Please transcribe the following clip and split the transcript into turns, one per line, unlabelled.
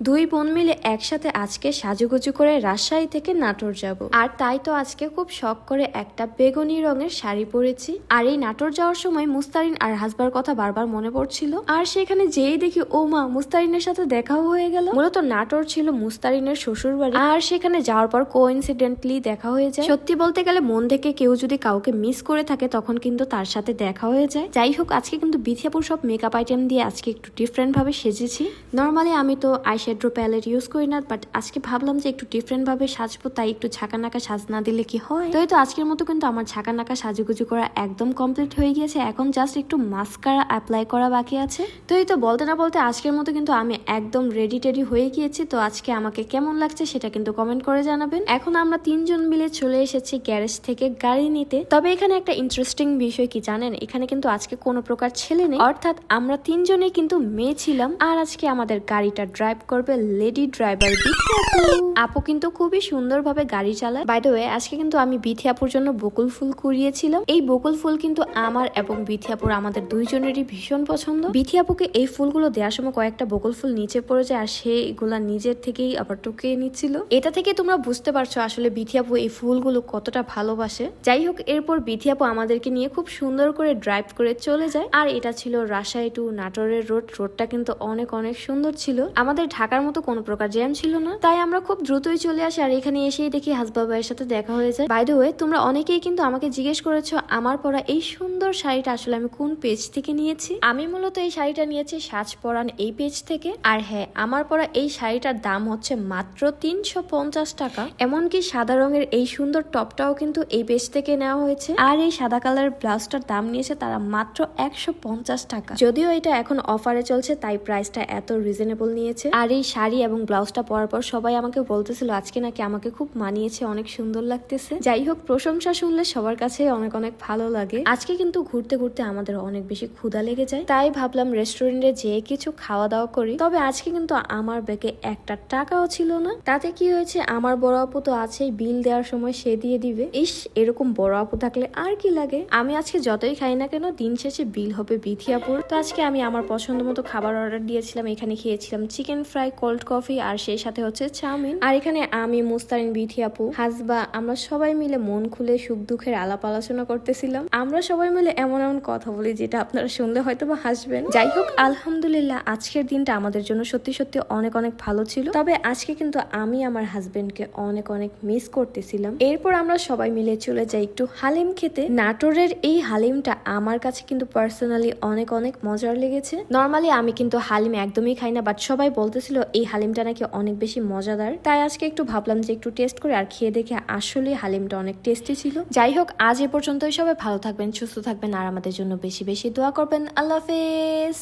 দুই বোন মিলে একসাথে আজকে সাজুগুজু করে রাজশাহী থেকে নাটোর যাব। আর তাই তো আজকে খুব শখ করে একটা বেগুনি রঙের শাড়ি পরেছি। আর এই নাটোর যাওয়ার সময় মুস্তারিন আর হাসবার কথা বারবার মনে পড়ছিল। আর সেখানে যেই দেখি, ও মা, মুস্তারিনের সাথে দেখাও হয়ে গেল। মূলত নাটোর ছিল মুস্তারিনের শ্বশুর বাড়ি আর সেখানে যাওয়ার পর কোইন্সিডেন্টলি দেখা হয়ে যায়। সত্যি বলতে গেলে মন থেকে কেউ যদি কাউকে মিস করে থাকে, তখন কিন্তু তার সাথে দেখা হয়ে যায়। যাই হোক, আজকে কিন্তু বিথিয়াপুর সব মেকআপ আইটেম দিয়ে আজকে একটু ডিফারেন্ট ভাবে সেজেছি। নর্মালি আমি তো আইশ্যাডো প্যালেট ইউজ করি না বাট আজকে ভাবলাম যে একটু ডিফারেন্ট ভাবে সাজবো, তাই একটু ছাকা নাকা সাজ না দিলে কি হয়? তো এই তো আজকের মতো কিন্তু আমার ছাকা নাকা সাজুগুজু করা একদম কমপ্লিট হয়ে গিয়েছে। এখন জাস্ট একটু মাস্কারা অ্যাপ্লাই করা বাকি আছে। তো এই তো বলতে না বলতে আজকের মতো কিন্তু আমি একদম রেডি টেডি হয়ে গিয়েছি। তো আজকে আমাকে কেমন লাগছে সেটা কিন্তু কমেন্ট করে জানাবেন। এখন আমরা তিনজন মিলে চলে এসেছি গ্যারেজ থেকে গাড়ি নিতে। তবে এখানে একটা ইন্টারেস্টিং বিষয় কি জানেন? এখানে কিন্তু আজকে কোনো প্রকার ছেলে নেই। অর্থাৎ আমরা তিনজনে কিন্তু মেয়ে ছিলাম। আর আজকে আমাদের গাড়িটা ড্রাইভ করবে লেডি ড্রাইভার বিথি আপু কিন্তু খুবই সুন্দরভাবে গাড়ি চালায়। বাই দ্য ওয়ে আজকে কিন্তু আমি বিথি আপুর জন্য বকুল ফুল কুড়িয়েছিলাম। এই বকুল ফুল কিন্তু আমার এবং বিথি আপুর আমাদের দুইজনেরই ভীষণ পছন্দ। বিথি আপুকে এই ফুলগুলো দেওয়ার সময় কয়েকটা বকুল ফুল নিচে পড়ে যায় আর সে এগুলা নিজের থেকেই আবার টুকিয়ে নিচ্ছিল। এটা থেকে তোমরা বুঝতে পারছ আসলে বিথি আপু এই ফুলগুলো কতটা ভালোবাসে। যাই হোক, এরপর বিথি আপু আমাদেরকে নিয়ে খুব সুন্দর করে ড্রাইভ করে চলে যায়। আর এটা ছিল রাজশাহী টু নাটোরের রোড। রোডটা কিন্তু অনেক অনেক সুন্দর ছিল। আমাদের ঢাকার মতো কোনো প্রকার জ্যাম ছিল না। তাই আমরা খুব দ্রুতই চলে আসি আর এখানে এসেই দেখি হাসবা ভাইয়ের সাথে দেখা হয়ে যায় বাই দ্য ওয়ে তোমরা অনেকেই কিন্তু আমাকে জিজ্ঞেস করেছ, আমার পরা এই সুন্দর শাড়িটা আসলে আমি কোন পেজ থেকে নিয়েছি? আমি মূলত এই শাড়িটা নিয়েছি সাজ পরান এই পেজ থেকে। আর হ্যাঁ আমার পরা এই শাড়িটার দাম হচ্ছে মাত্র তিনশো পঞ্চাশ টাকা। এমনকি সাদা রঙের এই সুন্দর টপটাও কিন্তু এই পেজ থেকে নেওয়া হয়েছে। আর এই সাদা কালার ব্লাউজটার দাম নিয়েছে তারা মাত্র একশো পঞ্চাশ টাকা। যদিও এটা এখন অফারে চলছে, তাই প্রাইসটা এত রিজনেবল নিয়েছে। আর এই শাড়ি এবং ব্লাউজটা পরার পর সবাই আমাকে বলতেছিল, আজকে নাকি আমাকে খুব মানিয়েছে, অনেক সুন্দর লাগতেছে। যাই হোক, প্রশংসা শুনলে সবার কাছে অনেক অনেক ভালো লাগে। আজকে কিন্তু ঘুরতে ঘুরতে আমাদের অনেক বেশি ক্ষুধা লেগে যায়। তাই ভাবলাম রেস্টুরেন্টে যেয়ে কিছু খাওয়া দাওয়া করি। তবে আজকে কিন্তু আমার ব্যাগে একটা টাকাও ছিল না। তাতে কি হয়েছে, আমার বড় আপু তো আছেই, বিল দেওয়ার সময় সে দিয়ে দিবে। ইস, এরকম বড় আপু থাকলে আর কি লাগে? আমি আজকে যতই খাই না কেন, দিন শেষে বিল হবে বিথিয়াপুর। তো আজকে আমি আমার পছন্দ মতো খাবার অর্ডার দিয়েছিলাম, এখানে খেয়েছিলাম চিকেন ফ্রাই কোল্ড কফি আর সেই সাথে হচ্ছে চাউমিন। আর এখানে আমি, মুস্তারিন, বিথি আপু, হাসবা, আমরা সবাই মিলে মন খুলে সুখ দুঃখের আলাপ আলোচনা করতেছিলাম। আমরা সবাই মিলে এমন এমন কথা বলি যেটা আপনারা শুনলে হয়তো বা হাসবেন। যাই হোক, আলহামদুলিল্লাহ, আজকের দিনটা আমাদের জন্য সত্যি সত্যি অনেক অনেক ভালো ছিল। তবে আজকে কিন্তু আমি আমার হাজবেন্ডকে অনেক অনেক মিস করতেছিলাম। এরপর আমরা সবাই মিলে চলে যাই একটু হালিম খেতে। নাটোরের এই হালিমটা আমার কাছে কিন্তু পার্সোনালি অনেক অনেক মজার লেগেছে। নর্মালি আমি কিন্তু হালিম একদমই খাই না বাট সবাই বলতেছিল এই হালিমটা নাকি অনেক বেশি মজাদার। তাই আজকে একটু ভাবলাম যে একটু টেস্ট করে আর খেয়ে দেখে আসলে হালিমটা অনেক টেস্টি ছিল। যাই হোক, আজ এ পর্যন্তই সবাই ভালো থাকবেন, সুস্থ থাকবেন, আর আমাদের জন্য বেশি বেশি দোয়া করবেন। আল্লাহ হাফেজ!